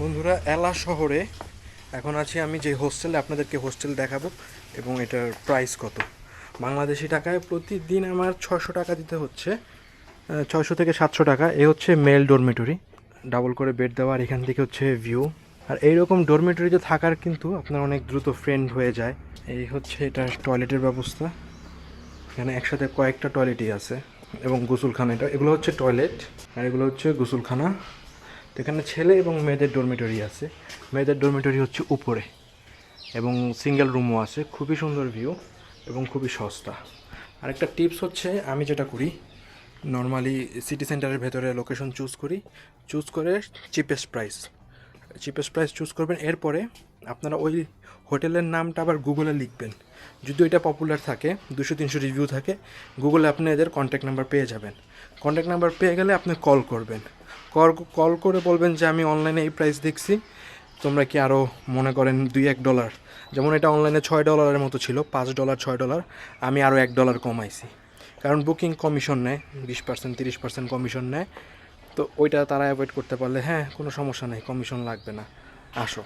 বন্ধুরা, এলা শহরে এখন আছি আমি যে হোস্টেলে আপনাদেরকে হোস্টেল দেখাবো এবং এটার প্রাইস কত। বাংলাদেশি টাকায় প্রতিদিন আমার ছশো টাকা দিতে হচ্ছে ছশো থেকে সাতশো টাকা। এ হচ্ছে মেল ডরমেটরি ডাবল করে বেড দেওয়া আর এখান থেকে হচ্ছে ভিউ আর এইরকম ডরমেটরিতে থাকার কিন্তু আপনার অনেক দ্রুত ফ্রেন্ড হয়ে যায়। এই হচ্ছে এটা টয়লেটের ব্যবস্থা। এখানে একসাথে কয়েকটা টয়লেটই আছে এবং গোসলখানা। এটা এগুলো হচ্ছে টয়লেট আর এগুলো হচ্ছে গোসলখানা। তো এখানে ছেলে এবং মেয়েদের ডরমিটরি আছে। মেয়েদের ডরমিটরি হচ্ছে উপরে এবং সিঙ্গেল রুমও আছে। খুবই সুন্দর ভিউ এবং খুবই সস্তা। আরেকটা টিপস হচ্ছে, আমি যেটা করি নর্মালি সিটি সেন্টারের ভেতরে লোকেশন চুজ করি। চুজ করে cheapest price cheapest price choose করবেন। এরপরে আপনারা ওই হোটেলের নামটা আবার গুগলে লিখবেন। যদি এটা পপুলার থাকে দুশো তিনশো রিভিউ থাকে গুগলে আপনি এদের কন্ট্যাক্ট নাম্বার পেয়ে যাবেন। কন্ট্যাক্ট নাম্বার পেয়ে গেলে আপনি কল করবেন। কল কল করে বলবেন যে আমি অনলাইনে এই প্রাইস দেখছি। তোমরা কি আরও মনে করেন দুই, এক ডলার যেমন এটা অনলাইনে ছয় ডলারের মতো ছিল, পাঁচ ডলার ছয় ডলার আমি আরও এক ডলার কমাইছি। কারণ বুকিং কমিশন নেয়, বিশ পার্সেন্ট তিরিশ পার্সেন্ট কমিশন নেয়। তো ওইটা তারা অ্যাভয়েড করতে পারলে হ্যাঁ কোনো সমস্যা নেই কমিশন লাগবে না। আসো।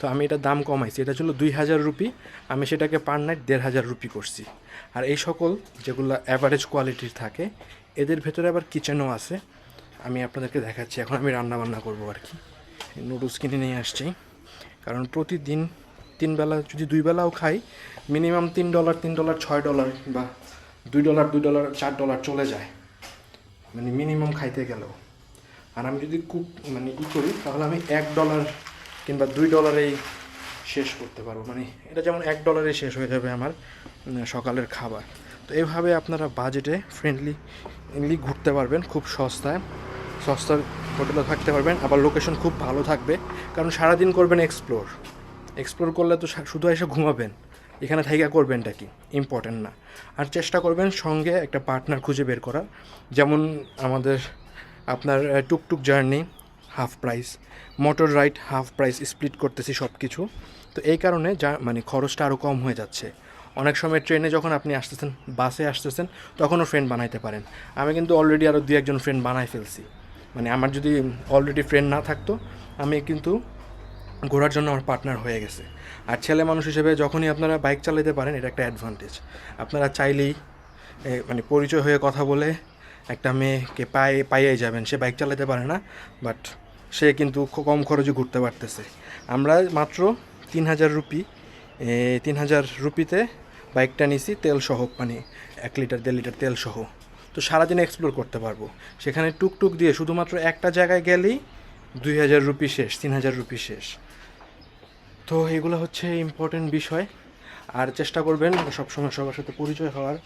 তো আমি এটা দাম কমাইছি। এটা ছিল দুই হাজার রুপি। আমি সেটাকে পার নাইট দেড় হাজার রুপি করছি। আর এই সকল যেগুলো অ্যাভারেজ কোয়ালিটির থাকে, এদের ভেতরে আবার কিচেনও আছে। আমি আপনাদেরকে দেখাচ্ছি, এখন আমি রান্না বান্না করব আর কি। নুডলস কিনে নিয়ে আসছি। কারণ প্রতিদিন তিন বেলা, যদি দুই বেলাও খাই, মিনিমাম তিন ডলার তিন ডলার, ছয় ডলার বা দুই ডলার দুই ডলার, চার ডলার চলে যায়। মানে মিনিমাম খাইতে গেলেও। আর আমি যদি কুক মানে ই করি, তাহলে আমি এক ডলার কিংবা দুই ডলারেই শেষ করতে পারব। মানে এটা যেমন এক ডলারে শেষ হয়ে যাবে আমার সকালের খাবার। তো এভাবে আপনারা বাজেটে ফ্রেন্ডলি ঘুরতে পারবেন খুব সস্তায়। সস্তার হোটেলে থাকতে পারবেন, আবার লোকেশন খুব ভালো থাকবে। কারণ সারাদিন করবেন এক্সপ্লোর এক্সপ্লোর করলে তো শুধু এসে ঘুমাবেন। এখানে থাইকা করবেনটা কি? ইম্পর্টেন্ট না। আর চেষ্টা করবেন সঙ্গে একটা পার্টনার খুঁজে বের করা যেমন আমাদের আপনার tuktuk journey half price motor ride half price split করতেছি সব কিছু তো এই কারণে যা মানে খরচটা আরও কম হয়ে যাচ্ছে। অনেক সময় ট্রেনে যখন আপনি আসতেছেন, বাসে আসতেছেন তখনও ফ্রেন্ড বানাইতে পারেন। আমি কিন্তু অলরেডি আরও দু একজন ফ্রেন্ড বানাই ফেলছি। মানে আমার যদি অলরেডি ফ্রেন্ড না থাকতো, আমি কিন্তু ঘোরার জন্য আমার পার্টনার হয়ে গেছে। আর ছেলে মানুষ হিসেবে যখনই আপনারা বাইক চালাতে পারেন, এটা একটা অ্যাডভান্টেজ আপনারা চাইলেই মানে পরিচয় হয়ে কথা বলে একটা মেয়েকে পায়ে পাইয়েই যাবেন। সে বাইক চালাতে পারে না বাট সে কিন্তু কম খরচে ঘুরতে পারতেছে। আমরা মাত্র তিন হাজার রুপি তিন হাজার রুপিতে বাইকটা নিছি, তেল সহ মানে এক লিটার, দেড় লিটার তেল সহ। তো সারাদিন এক্সপ্লোর করতে পারব। সেখানে টুকটুক দিয়ে শুধুমাত্র একটা জায়গায় গেলেই দুই হাজার রুপি শেষ, তিন হাজার রুপি শেষ। তো এগুলো হচ্ছে ইম্পর্টেন্ট বিষয়। আর চেষ্টা করবেন সবসময় সবার সাথে পরিচয় হওয়ার,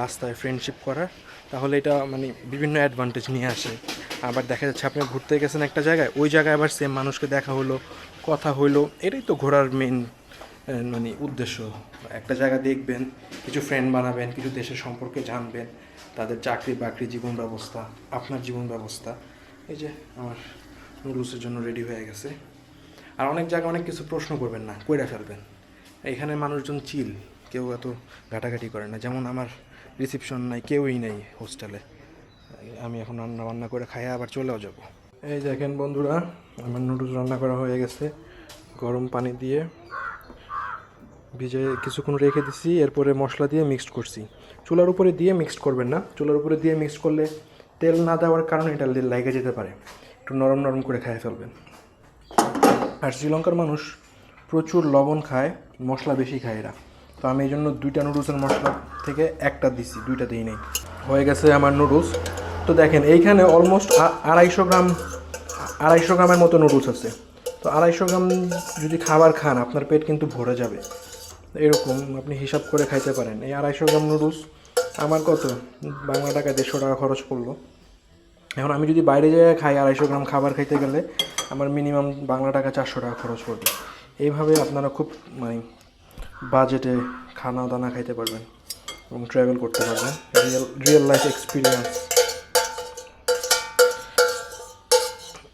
রাস্তায় ফ্রেন্ডশিপ করার। তাহলে এটা মানে বিভিন্ন অ্যাডভান্টেজ নিয়ে আসে। আবার দেখা যাচ্ছে আপনি ঘুরতে গেছেন একটা জায়গায়, ওই জায়গায় আবার সেম মানুষকে দেখা হলো, কথা হইল এটাই তো ঘোরার মেন মানে উদ্দেশ্য। একটা জায়গা দেখবেন, কিছু ফ্রেন্ড বানাবেন, কিছু দেশের সম্পর্কে জানবেন, তাদের চাকরি বাকরি, জীবন ব্যবস্থা, আপনার জীবন ব্যবস্থা। এই যে আমার নুডলসের জন্য রেডি হয়ে গেছে। আর অনেক জায়গায় অনেক কিছু প্রশ্ন করবেন না, কইরা ফেলবেন। এখানে মানুষজন চিল কেউ এত ঘাটাঘাটি করে না। যেমন আমার রিসিপশন নাই, কেউই নেই হোস্টেলে আমি এখন রান্না বান্না করে খাই আবার চলেও যাব। এই দেখেন বন্ধুরা, আমার নুডলস রান্না করা হয়ে গেছে। গরম পানি দিয়ে ভিজে কিছুক্ষণ রেখে দিছি, এরপরে মশলা দিয়ে মিক্সড করছি। চুলার উপরে দিয়ে মিক্সড করবেন না। চুলার উপরে দিয়ে মিক্সড করলে তেল না দেওয়ার কারণে এটা লেগে যেতে পারে। একটু নরম নরম করে খেয়ে ফেলবেন। আর শ্রীলঙ্কার মানুষ প্রচুর লবণ খায়, মশলা বেশি খায় এরা। তো আমি এই জন্য দুইটা নুডলসের মশলা থেকে একটা দিছি, দুইটা দিই নেই। হয়ে গেছে আমার নুডলস। তো দেখেন, এইখানে অলমোস্ট আড়াইশো গ্রাম, আড়াইশো গ্রামের মতো নুডলস আছে। তো আড়াইশো গ্রাম যদি খাবার খান, আপনার পেট কিন্তু ভরে যাবে। এরকম আপনি হিসাব করে খাইতে পারেন। এই আড়াইশো গ্রাম নুডলস আমার কত? বাংলা টাকা দেড়শো টাকা খরচ পড়ল এখন আমি যদি বাইরে যেয়ে খাই আড়াইশো গ্রাম খাবার খাইতে গেলে আমার মিনিমাম বাংলা টাকা চারশো টাকা খরচ পড়বে। এইভাবে আপনারা খুব মানে বাজেটে খানা দানা খাইতে পারবেন এবং ট্রাভেল করতে পারবেন। রিয়েল রিয়েল লাইফ এক্সপিরিয়েন্স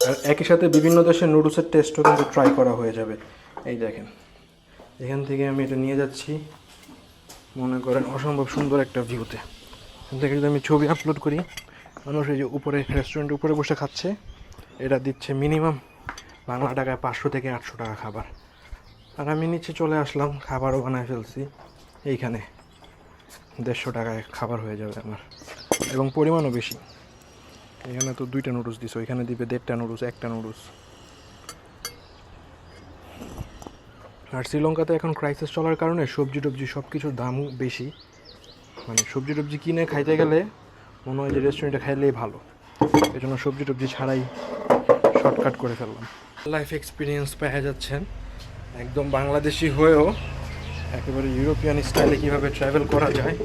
আর একই সাথে বিভিন্ন দেশের নুডলসের টেস্টও কিন্তু ট্রাই করা হয়ে যাবে। এই দেখেন। এখান থেকে আমি এটা নিয়ে যাচ্ছি। মনে করেন অসম্ভব সুন্দর একটা ভিউতে এখান থেকে যদি আমি ছবি আপলোড করি, মানুষ এই যে উপরে রেস্টুরেন্টের উপরে বসে খাচ্ছে, এটা দিচ্ছে মিনিমাম বাংলা টাকায় পাঁচশো থেকে আটশো টাকা খাবার। আর আমি নিচে চলে আসলাম, খাবারও বানায় ফেলছি। এইখানে দেড়শো টাকায় খাবার হয়ে যাবে আমার। এবং পরিমাণও বেশি। এখানে তো দুইটা নুডলস দিছো, এখানে দিবে দেড়টা নুডলস একটা নুডলস আর শ্রীলঙ্কাতে এখন ক্রাইসিস চলার কারণে সবজি টবজি সব কিছুর দামও বেশি। মানে সবজি টবজি কিনে খাইতে গেলে মনে হয় যে রেস্টুরেন্টে খাইলেই ভালো। এই জন্য সবজি টবজি ছাড়াই শর্টকাট করে ফেললাম। লাইফ এক্সপিরিয়েন্স পেয়ে যাচ্ছেন। একদম বাংলাদেশি হয়েও একেবারে ইউরোপিয়ান স্টাইলে কীভাবে ট্রাভেল করা যায়,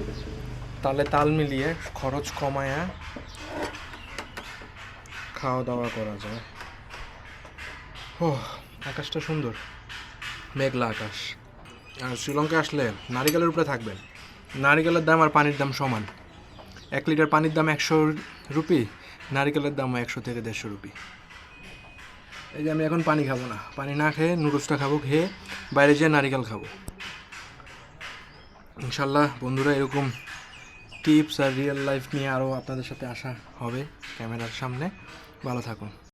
তালে তাল মিলিয়ে খরচ কমায়া খাওয়া দাওয়া করা যায়। ও আকাশটা সুন্দর। মেঘলা আকাশ। আর শ্রীলঙ্কা আসলে নারিকেলের উপরে থাকবেন। নারিকেলের দাম আর পানির দাম সমান। এক লিটার পানির দাম একশো রুপি, নারিকেলের দাম একশো থেকে দেড়শো রুপি। এই যে আমি এখন পানি খাব না। পানি না খেয়ে নুডলসটা খাব, খেয়ে বাইরে যেয়ে নারিকেল খাব। ইনশাল্লাহ বন্ধুরা, এরকম টিপস আর রিয়েল লাইফ নিয়ে আরও আপনাদের সাথে আসা হবে ক্যামেরার সামনে। ভালো থাকুন।